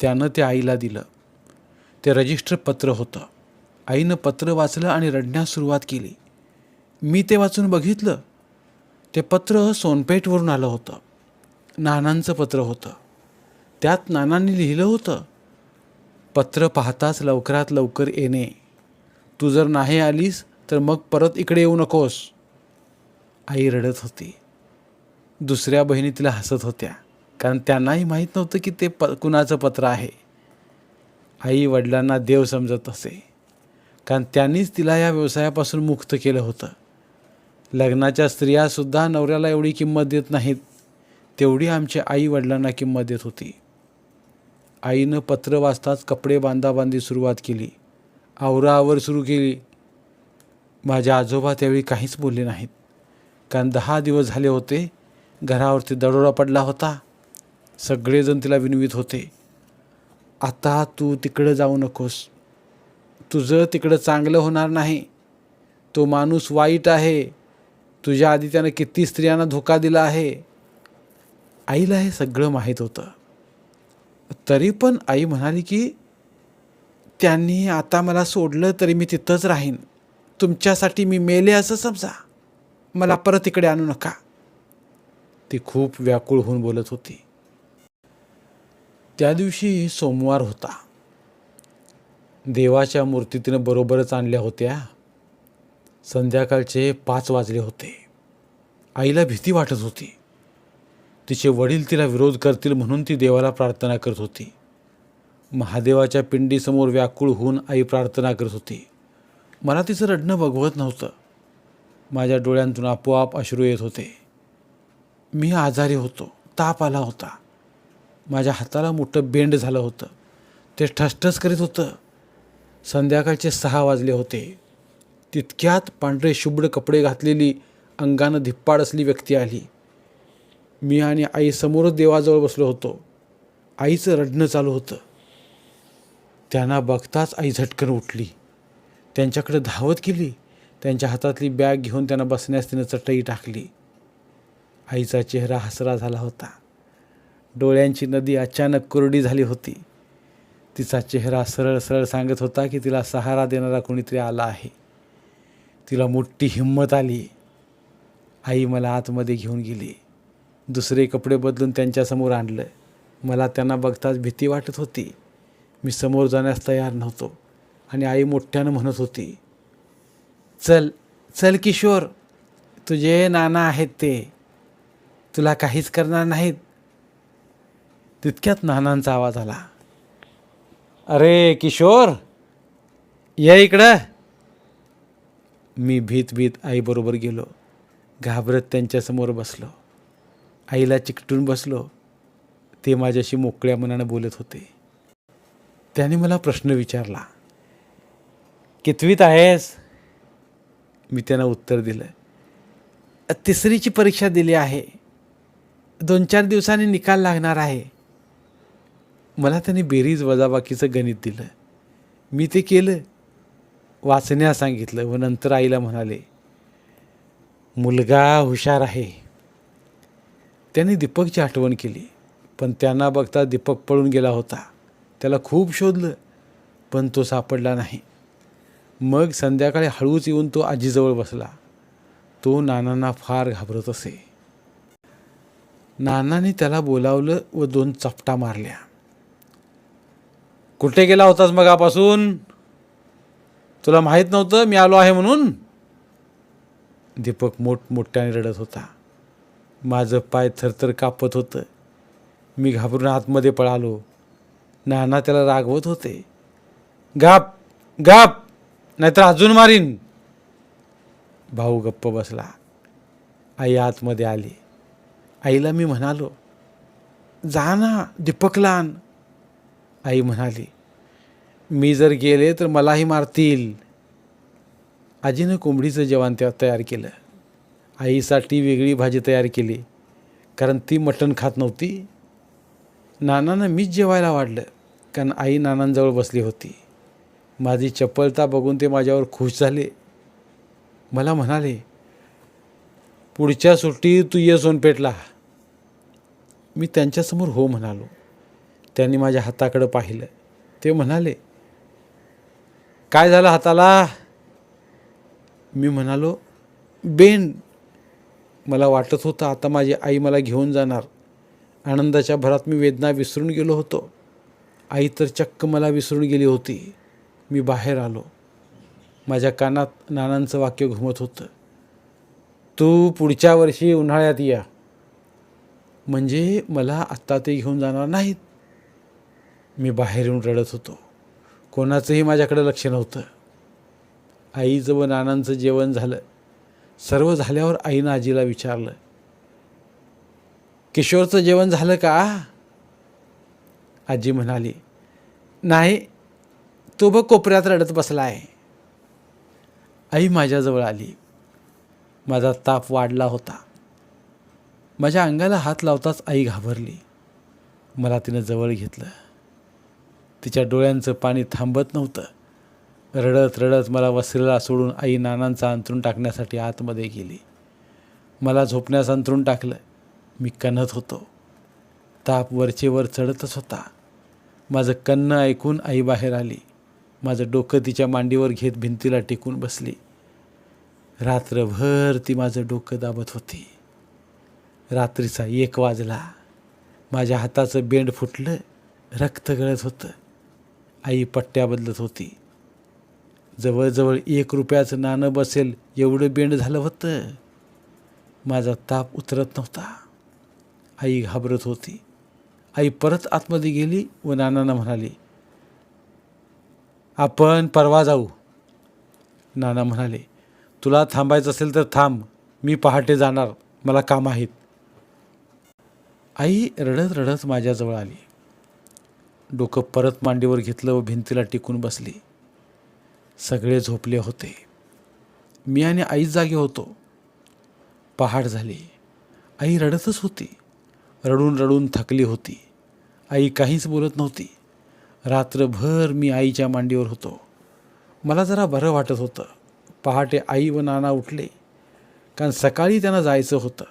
त्यानं ते आईला दिलं. ते रजिस्टर पत्र होतं. आईनं पत्र वाचलं आणि रडण्यास सुरुवात केली. मी ते वाचून बघितलं. ते पत्र सोनपेठवरून आलं होतं. नानांचं पत्र होतं. त्यात नानांनी लिहिलं होतं पत्र पाहताच लवकरात लवकर येणे. तू जर नाही आलीस तर मग परत इकडे येऊ नकोस. आई रडत होती. दुसऱ्या बहिणी तिला हसत होत्या. कारण त्यांनाही माहीत नव्हतं की ते प कुणाचं पत्र आहे. आई वडिलांना देव समजत असे. कारण त्यांनीच तिला या व्यवसायापासून मुक्त केलं होतं. लग्नाच्या स्त्रियासुद्धा नवऱ्याला एवढी किंमत देत नाहीत. तेवढी आमच्या आई वडिलांना किंमत देत होती. आईनं पत्र वाचताच कपडे बांधाबांधी सुरुवात केली. आवराआवर सुरू केली. माझ्या आजोबा त्यावेळी काहीच बोलले नाहीत. कारण दहा दिवस झाले होते. घरावरती दरोडा पडला होता. सगळेजण तिला विनवीत होते. आता तू तिकडं जाऊ नकोस. तुझं तिकडं चांगलं होणार नाही. तो माणूस वाईट आहे. तुझ्या आधी त्यानं किती स्त्रियांना धोका दिला आहे. आईला हे सगळं माहीत होतं. तरी पण आई म्हणाली की त्यांनी आता मला सोडलं तरी मी तिथंच राहीन. तुमच्यासाठी मी मेले असं समजा. मला परत इकडे आणू नका. ती खूप व्याकुळ होऊन बोलत होती. त्या दिवशी सोमवार होता. देवाच्या मूर्ती तिनं बरोबरच आणल्या होत्या. संध्याकाळचे पाच वाजले होते. आईला भीती वाटत होती. तिचे वडील तिला विरोध करतील म्हणून ती देवाला प्रार्थना करत होती. महादेवाच्या पिंडीसमोर व्याकुळ होऊन आई प्रार्थना करत होती. मला तिचं रडणं बघवत नव्हतं. माझ्या डोळ्यांतून आपोआप अश्रू येत होते. मी आजारी होतो. ताप आला होता. माझ्या हाताला मोठं बेंड झालं होतं. ते ठसठस करीत होतं. संध्याकाळचे सहा वाजले होते. तितक्यात पांढरे शुभ्र कपडे घातलेली अंगानं धिप्पाड असली व्यक्ती आली. मी आणि आई समोरच देवाजवळ बसलो होतो. आईचं रडणं चालू होतं. त्यांना बघताच आई झटकन उठली. त्यांच्याकडे धावत गेली. त्यांच्या हातातली बॅग घेऊन त्यांना बसण्यास तिनं चटई टाकली. आईचा चेहरा हसरा झाला होता. डोळ्यांची नदी अचानक कोरडी झाली होती. तिचा चेहरा सरळ सरळ सांगत होता की तिला सहारा देणारा कोणीतरी आला आहे. तिला मोठी हिंमत आली. आई मला आतमध्ये घेऊन गेली. दुसरे कपडे बदलून त्यांच्यासमोर आणलं. मला त्यांना बघताच भीती वाटत होती. मी समोर जाण्यास तयार नव्हतो आणि आई मोठ्यानं म्हणत होती चल चल किशोर तुझे नाना आहेत ते. तुला काहीच करणार नाहीत. तितक्यात नानांचा आवाज आला. अरे किशोर ये इकडं. मी भीत भीत आईबरोबर गेलो. घाबरत त्यांच्यासमोर बसलो. आईला चिकटून बसलो. ते माझ्याशी मोकळ्या मनानं बोलत होते. त्याने मला प्रश्न विचारला. कितवीत आहेस? मी त्यांना उत्तर दिलं. तिसरीची परीक्षा दिली आहे. दोन चार दिवसांनी निकाल लागणार आहे. मला त्यांनी बेरीज वजाबाकीचं गणित दिलं. मी ते केलं. वाचण्यास सांगितलं व नंतर आईला म्हणाले मुलगा हुशार आहे. त्याने दीपकची आठवण केली पण त्यांना बघता दीपक पळून गेला होता. त्याला खूप शोधलं पण तो सापडला नाही. मग संध्याकाळी हळूच येऊन तो आजीजवळ बसला. तो नानांना फार घाबरत असे. नानाने त्याला बोलावलं व दोन चपटा मारल्या. कुठे गेला होतास मगापासून? तुला माहीत नव्हतं मी आलो आहे म्हणून? दीपक मोठमोठ्याने रडत होता. माझं पाय थरथर कापत होतं. मी घाबरून आतमध्ये पळालो. नाना त्याला रागवत होते. गाप गाप नाहीतर अजून मारीन. भाऊ गप्प बसला. आई आतमध्ये आली. आईला मी म्हणालो जा ना दीपक लहान आई म्हणाली मी जर गेले तर मलाही मारतील. आजीनं कोंबडीचं जेवण त्या तयार केलं. आईसाठी वेगळी भाजी तयार केली कारण ती मटण खात नव्हती. नानानं मीच जेवायला वाढलं कारण आई नानांजवळ बसली होती. माझी चपलता बघून ते माझ्यावर खुश झाले. मला म्हणाले पुढच्या सुट्टीत तू ये सोनपेठला. मी त्यांच्यासमोर हो म्हणालो. त्यांनी माझ्या हाताकडं पाहिलं. ते म्हणाले काय झालं हाताला? मी म्हणालो बेन मला वाटत होतं आता माझी आई मला घेऊन जाणार. आनंदाच्या भरात मी वेदना विसरून गेलो होतो. आई तर चक्क मला विसरून गेली होती. मी बाहेर आलो. माझ्या कानात नानांचं वाक्य घुमत होतं. तू पुढच्या वर्षी उन्हाळ्यात या. म्हणजे मला आत्ता ते घेऊन जाणार नाहीत. मी बाहेर येऊन रडत होतो. कोणाचंही माझ्याकडे लक्ष नव्हतं. आईचं व नानांचं जेवण झालं. सर्व झाल्यावर आईनं आजीला विचारलं किशोरचं जेवण झालं का? आजी म्हणाली नाही तो बघ कोपऱ्यात रडत बसला आहे आई माझ्याजवळ आली. माझा ताप वाढला होता. माझ्या अंगाला हात लावताच आई घाबरली. मला तिनं जवळ घेतलं. तिच्या डोळ्यांचं पाणी थांबत नव्हतं. रडत रडत मला वसलेला सोडून आई नानांचा अंतरून टाकण्यासाठी आतमध्ये गेली. मला झोपण्यास अंतरून टाकलं. मी कणत होतो. ताप वरचे वर चढतच होता. माझं कन्न ऐकून आई बाहेर आली. माझं डोकं तिच्या मांडीवर घेत भिंतीला टेकून बसली. रात्रभर ती माझं डोकं दाबत होती. रात्रीचा एक वाजला. माझ्या हाताचं बेंड फुटलं. रक्त गळत होतं. आई पट्ट्या बदलत होती. जवळजवळ एक रुपयाचं नाणं बसेल एवढं बेंड झालं होतं. माझा ताप उतरत नव्हता. आई घाबरत होती. आई परत आतमध्ये गेली व नानांना म्हणाली आपण परवा जाऊ. नाना म्हणाले तुला थांबायचं असेल तर थांब मी पहाटे जाणार मला काम आहेत. आई रडत रडत माझ्याजवळ आली. डोकं परत मांडीवर घेतलं व भिंतीला टिकून बसली. सगळे झोपले होते. मी आणि आईच जागे होतो. पहाट झाली. आई रडतच होती. रडून रडून थकली होती. आई काहीच बोलत नव्हती. रात्रभर मी आईच्या मांडीवर होतो. मला जरा बरं वाटत होतं. पहाटे आई व नाना उठले. कारण सकाळी त्यांना जायचं होतं.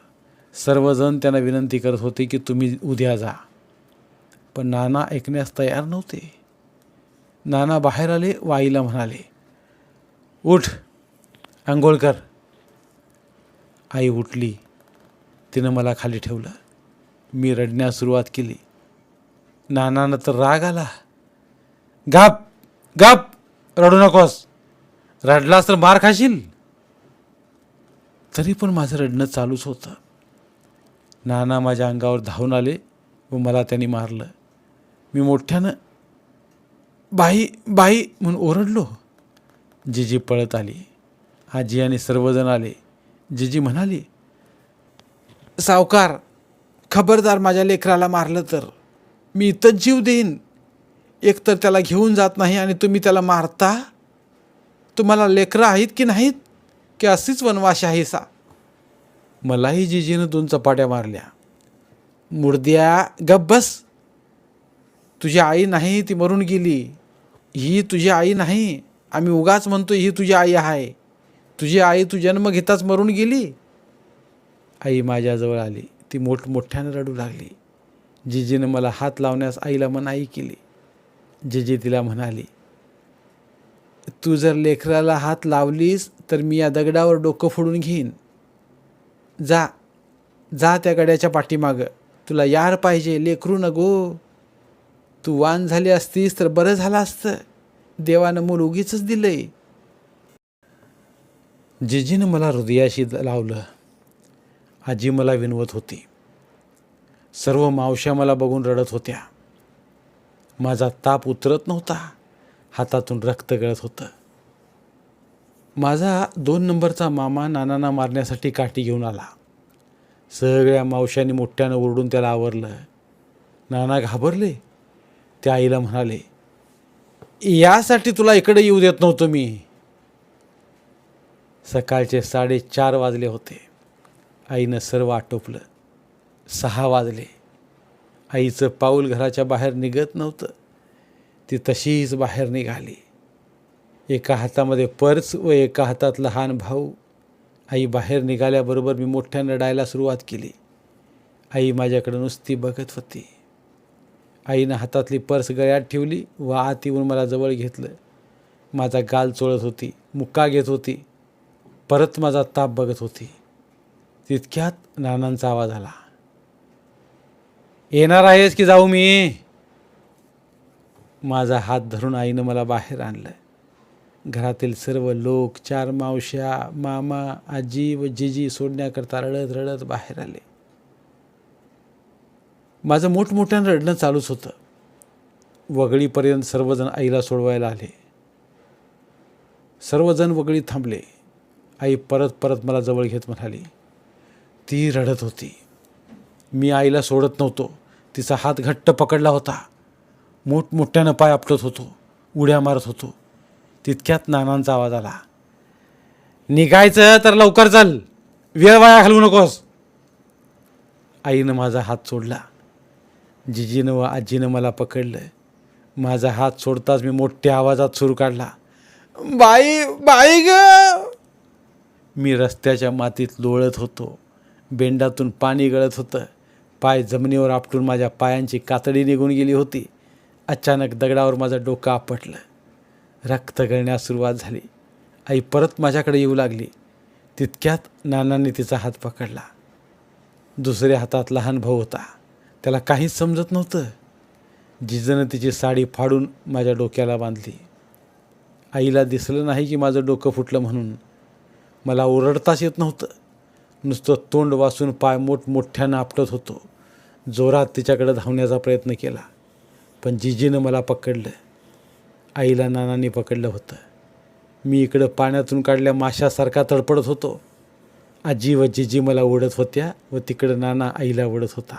सर्वजण त्यांना विनंती करत होते की तुम्ही उद्या जा. पण नाना ऐकण्यास तयार नव्हते. नाना बाहेर आले व आईला म्हणाले उठ आंघोळ कर. आई उठली. तिनं मला खाली ठेवलं. मी रडण्यास सुरुवात केली. नानानं तर राग आला. गाप गाप रडू नकोस. रडलास तर मार खाशील. तरी पण माझं रडणं चालूच होतं. नाना माझ्या अंगावर धावून आले व मला त्यांनी मारलं. मी मोठ्यानं बाई बाई म्हणून ओरडलो. जिजी पळत आली. आजी आणि सर्वजण आले. जिजी म्हणाली सावकार खबरदार माझ्या लेकराला मारलं तर? मी इथंच जीव देईन. एकतर त्याला घेऊन जात नाही आणि तुम्ही त्याला मारता? तुम्हाला लेकरं आहेत की नाहीत? की अशीच वनवाशी आहे सा? मलाही जिजीनं दोन चपाट्या मारल्या. मुर्द्या गब्बस तुझी आई नाही ती मरून गेली. ही तुझी आई नाही. आम्ही उगाच म्हणतो ही तुझी आई आहे. तुझी आई तू जन्म घेताच मरून गेली. आई माझ्याजवळ आली. ती मोठमोठ्यानं रडू लागली. जिजीनं मला हात लावण्यास आईला मनाई केली. जिजी तिला म्हणाली तू जर लेकराला हात लावलीस तर मी या दगडावर डोकं फोडून घेईन. जा जा त्या गड्याच्या पाठीमागं. तुला यार पाहिजे लेकरू न गो तू वान झाली असतीस तर बरं झालं असतं. देवानं मूल उगीच दिलंय. जिजीनं मला हृदयाशी लावलं. आजी मला विनवत होती. सर्व मावश्या मला बघून रडत होत्या. माझा ताप उतरत नव्हता. हातातून रक्त गळत होतं. माझा दोन नंबरचा मामा नानांना मारण्यासाठी काठी घेऊन आला. सगळ्या मावशांनी मोठ्यानं ओरडून त्याला आवरलं. नाना घाबरले. त्या आईला म्हणाले यासाठी तुला इकडे येऊ देत नव्हतो मी. सकाळचे साडेचार वाजले होते. आईनं सर्व आटोपलं. सहा वाजले. आईचं पाऊल घराच्या बाहेर निघत नव्हतं. ती तशीच बाहेर निघाली. एका हातामध्ये पर्स व एका हातात लहान भाऊ. आई बाहेर निघाल्याबरोबर मी मोठ्यानं रडायला सुरुवात केली. आई माझ्याकडे नुसती बघत होती. आईनं हातातली पर्स गळ्यात ठेवली व आत येऊन मला जवळ घेतलं. माझा गाल चोळत होती मुक्का घेत होती परत माझा ताप बघत होती. तितक्यात नानांचा आवाज आला. येणार आहेस की जाऊ मी? माझा हात धरून आईनं मला बाहेर आणलं. घरातील सर्व लोक चार मावश्या मामा आजी व जिजी सोडण्याकरता रडत रडत बाहेर आले. माझं मोठमोठ्यानं रडणं चालूच होतं. वगळीपर्यंत सर्वजण आईला सोडवायला आले. सर्वजण वगळीत थांबले. आई परत परत मला जवळ घेत म्हणाली ती रडत होती. मी आईला सोडत नव्हतो. तिचा हात घट्ट पकडला होता. मोठमोठ्यानं पाय आपटत होतो. उड्या मारत होतो. तितक्यात नानांचा आवाज आला निघायचं तर लवकर चल. वेळ वाया घालवू नकोस. आईनं माझा हात सोडला. जिजीनं व आजीनं मला पकडलं. माझा हात सोडताच मी मोठ्या आवाजात सुरू काढला. बाई बाई ग! मी रस्त्याच्या मातीत लोळत होतो. बेंडातून पाणी गळत होतं. पाय जमिनीवर आपटून माझ्या पायांची कातडी निघून गेली होती. अचानक दगडावर माझं डोकं आपटलं. रक्त गळण्यास सुरुवात झाली. आई परत माझ्याकडे येऊ लागली. तितक्यात नानांनी तिचा हात पकडला. दुसऱ्या हातात लहान भाऊ होता. त्याला काहीच समजत नव्हतं. जिजनं तिची साडी फाडून माझ्या डोक्याला बांधली. आईला दिसलं नाही की माझं डोकं फुटलं म्हणून. मला ओरडताच येत नव्हतं. नुसतं तोंड वासून पाय मोठमोठ्यानं आपटत होतो. जोरात तिच्याकडे धावण्याचा प्रयत्न केला. पण जिजीनं मला पकडलं. आईला नानांनी पकडलं होतं. मी इकडं पाण्यातून काढल्या माशासारखा तडपडत होतो. आजी व जिजी मला ओढत होत्या व तिकडं नाना आईला ओढत होता.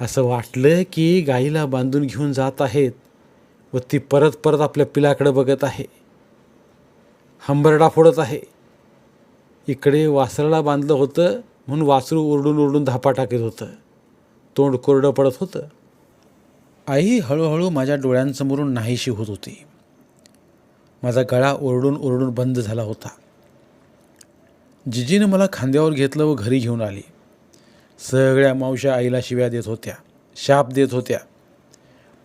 असं वाटलं की गाईला बांधून घेऊन जात आहेत व ती परत परत आपल्या पिलाकडे बघत आहे. हंबरडा फोडत आहे. इकडे वासराला बांधलं होतं म्हणून वासरू ओरडून ओरडून धापा टाकत होतं. तोंड कोरडं पडत होतं. आई हळूहळू माझ्या डोळ्यांसमोरून नाहीशी होत होती. माझा गळा ओरडून ओरडून बंद झाला होता. जिजीनं मला खांद्यावर घेतलं व घरी घेऊन आली. सगळ्या मावश्या आईला शिव्या देत होत्या शाप देत होत्या.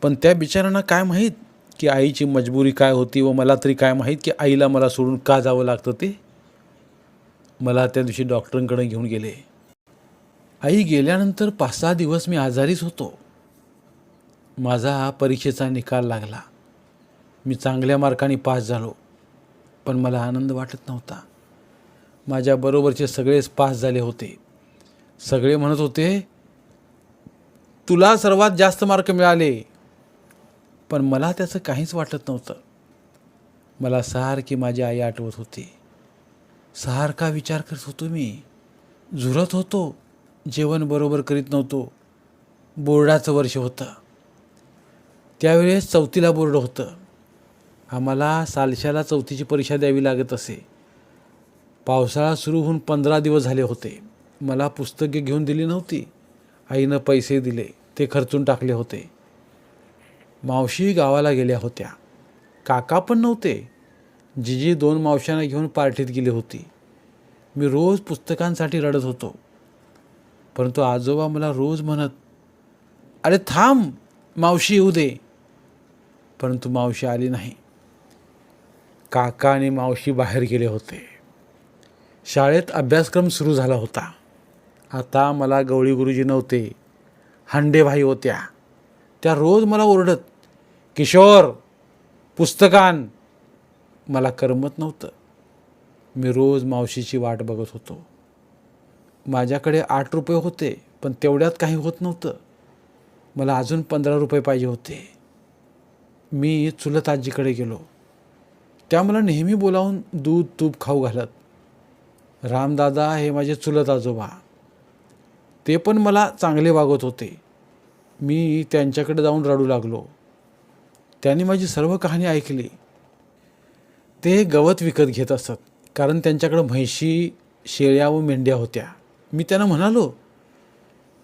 पण त्या बिचाऱ्यांना काय माहीत की आईची मजबुरी काय होती व मला तरी काय माहीत की आईला मला सोडून का जावं लागतं ते? मला त्या दिवशी डॉक्टरांकडे घेऊन गेले. आई गेल्यानंतर पाच सहा दिवस मी आजारीच होतो. माझा परीक्षेचा निकाल लागला. मी चांगल्या मार्काने पास झालो पण मला आनंद वाटत नव्हता. माझ्याबरोबरचे सगळेच पास झाले होते. सगळे म्हणत होते तुला सर्वात जास्त मार्क मिळाले. पण मला त्याचं काहीच वाटत नव्हतं. मला सारखी माझी आई आठवत होती. सारखा विचार करत होतो मी. झुरत होतो. जेवण बरोबर करीत नव्हतो. बोर्डाचं वर्ष होतं. त्यावेळेस चौथीला बोर्ड होतं. आम्हाला सालशाला चौथीची परीक्षा द्यावी लागत असे. पावसाळा सुरू होऊन पंधरा दिवस झाले होते. मला पुस्तके घेऊन दिली नव्हती. आईनं पैसे दिले ते खर्चून टाकले होते. मावशी गावाला गेल्या होत्या. काका पण नव्हते. जिजी दोन मावशांना घेऊन पार्टीत गेली होती. मी रोज पुस्तकांसाठी रडत होतो. परंतु आजोबा मला रोज म्हणत अरे थांब मावशी येऊ दे. परंतु मावशी आली नाही. काका आणि मावशी बाहेर गेले होते. शाळेत अभ्यासक्रम सुरू झाला होता. आता मला गवळी गुरुजी नव्हते. हांडेभाई होत्या. त्या रोज मला ओरडत किशोर पुस्तकान. मला करमत नव्हतं. मी रोज मावशीची वाट बघत होतो. माझ्याकडे आठ रुपये होते पण तेवढ्यात काही होत नव्हतं. मला अजून पंधरा रुपये पाहिजे होते. मी चुलत आजीकडे गेलो. त्या मला नेहमी बोलावून दूध तूप खाऊ घालत. रामदादा हे माझे चुलत आजोबा. ते पण मला चांगले वागत होते. मी त्यांच्याकडे जाऊन रडू लागलो. त्यांनी माझी सर्व कहाणी ऐकली. ते गवत विकत घेत असत कारण त्यांच्याकडं म्हैशी शेळ्या व मेंढ्या होत्या. मी त्यांना म्हणालो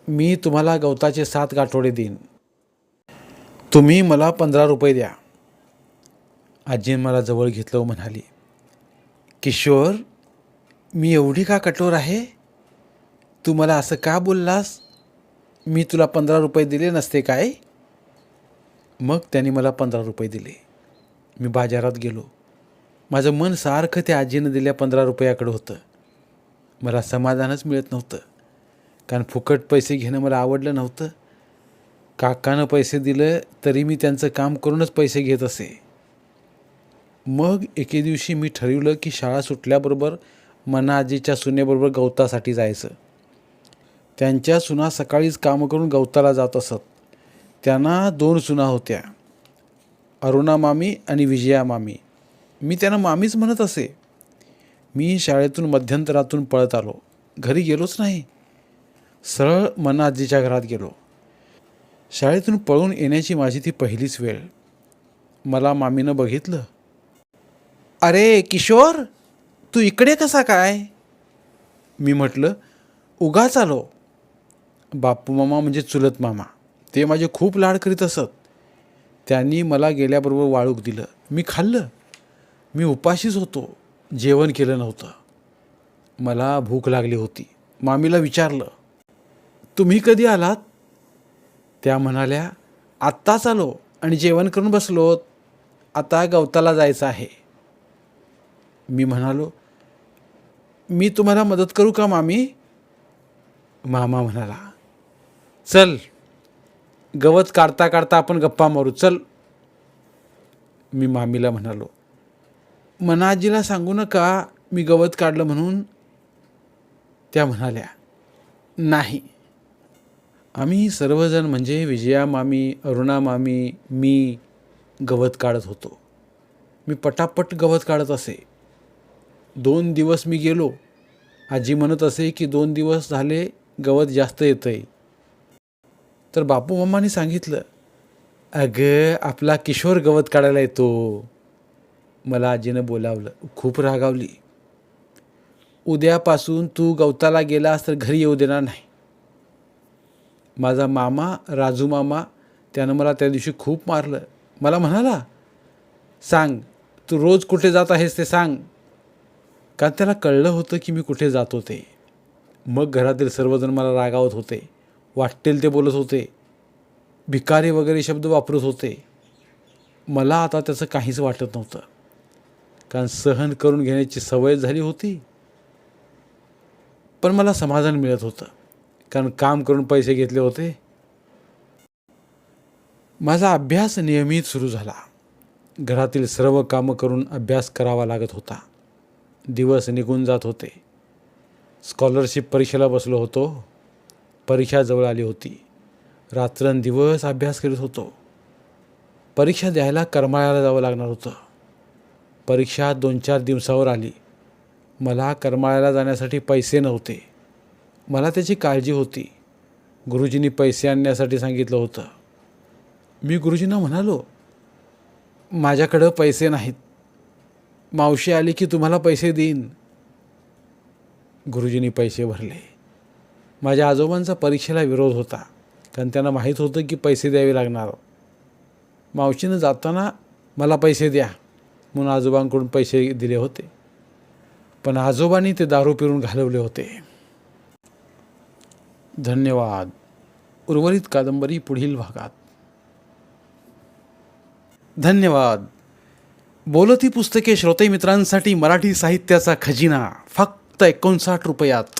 मी तुम्हाला गवताचे सात गाठोडे देईन. तुम्ही मला पंधरा रुपये द्या. आजीने मला जवळ घेतलं व म्हणाली किशोर मी एवढी का कठोर आहे? तू मला असं का बोललास? मी तुला पंधरा रुपये दिले नसते काय? मग त्यांनी मला पंधरा रुपये दिले. मी बाजारात गेलो. माझं मन सारखं त्या आजीनं दिल्या पंधरा रुपयाकडं होतं. मला समाधानच मिळत नव्हतं. कारण फुकट पैसे घेणं मला आवडलं नव्हतं. काकानं पैसे दिलं तरी मी त्यांचं काम करूनच पैसे घेत असे. मग एके दिवशी मी ठरवलं की शाळा सुटल्याबरोबर मना आजीच्या सुनेबरोबर गवतासाठी जायचं. त्यांच्या सुना सकाळीच कामं करून गवताला जात असत. त्यांना दोन सुना होत्या. अरुणा मामी आणि विजया मामी. मी त्यांना मामीच म्हणत असे. मी शाळेतून मध्यंतरातून पळत आलो. घरी गेलोच नाही. सरळ मना आजीच्या घरात गेलो. शाळेतून पळून येण्याची माझी ती पहिलीच वेळ. मला मामीनं बघितलं. अरे किशोर तू इकडे कसा काय? मी म्हटलं उगाच आलो. बापू मामा म्हणजे चुलत मामा. ते माझे खूप लाड करीत असत. त्यांनी मला गेल्याबरोबर वाळूक दिलं. मी खाल्लं. मी उपाशीच होतो. जेवण केलं नव्हतं. मला भूक लागली होती. मामीला विचारलं तुम्ही कधी आलात? त्या म्हणाल्या आत्ताच आलो आणि जेवण करून बसलो. आता गवताला जायचं आहे. मी म्हणालो मी तुम्हाला मदत करू का मामी? मामा म्हणाला चल गवत काढता काढता आपण गप्पा मारू. चल. मी मामीला म्हणालो मनाजीला सांगू नका मी गवत काढलं म्हणून. त्या म्हणाल्या नाही. आम्ही सर्वजण म्हणजे विजया मामी अरुणा मामी मी गवत काढत होतो. मी पटापट गवत काढत असे. दोन दिवस मी गेलो. आजी म्हणत असे की दोन दिवस झाले गवत जास्त येतं आहे तर बापू मम्मानी सांगितलं अगं आपला किशोर गवत काढायला येतो. मला आजीनं बोलावलं खूप रागावली. उद्यापासून तू गवताला गेलास तर घरी येऊ देणार नाही. माझा मामा राजू मामा त्यानं मला त्या दिवशी खूप मारलं. मला म्हणाला? सांग तू रोज कुठे जात आहेस ते सांग. कारण त्याला कळलं होतं की मी कुठे जात होते मग घरातील सर्वजण मला रागावत होते. वाटेल ते बोलत होते. भिकारी वगैरे शब्द वापरत होते. मला आता त्याचं काहीच वाटत नव्हतं. कारण सहन करून घेण्याची सवय झाली होती. पण मला समाधान मिळत होतं. कारण काम करून पैसे घेतले होते. माझा अभ्यास नियमित सुरू झाला. घरातील सर्व कामं करून अभ्यास करावा लागत होता. दिवस निघून जात होते. स्कॉलरशिप परीक्षेला बसलो होतो. परीक्षा जवळ आली होती. रात्रंदिवस अभ्यास करीत होतो. परीक्षा द्यायला करमाळ्याला जावं लागणार होतं. परीक्षा दोन चार दिवसावर आली. मला करमाळ्याला जाण्यासाठी पैसे नव्हते. मला त्याची काळजी होती. गुरुजींनी पैसे आणण्यासाठी सांगितलं होतं. मी गुरुजींना म्हणालो माझ्याकडं पैसे नाहीत. मावशी आली की तुम्हाला पैसे देईन. गुरुजींनी पैसे भरले. माझ्या आजोबांचा परीक्षेला विरोध होता. कारण त्यांना माहीत होतं की पैसे द्यावे लागणार. मावशीनं जाताना मला पैसे द्या म्हणून आजोबांकडून पैसे दिले होते. पण आजोबांनी ते दारू पिरून घालवले होते. धन्यवाद. उर्वरित कादंबरी पुढील भागात. धन्यवाद. बोलती पुस्तके श्रोते मित्रांसाठी मराठी साहित्याचा खजिना. फक्त एकोणसाठ रुपयात.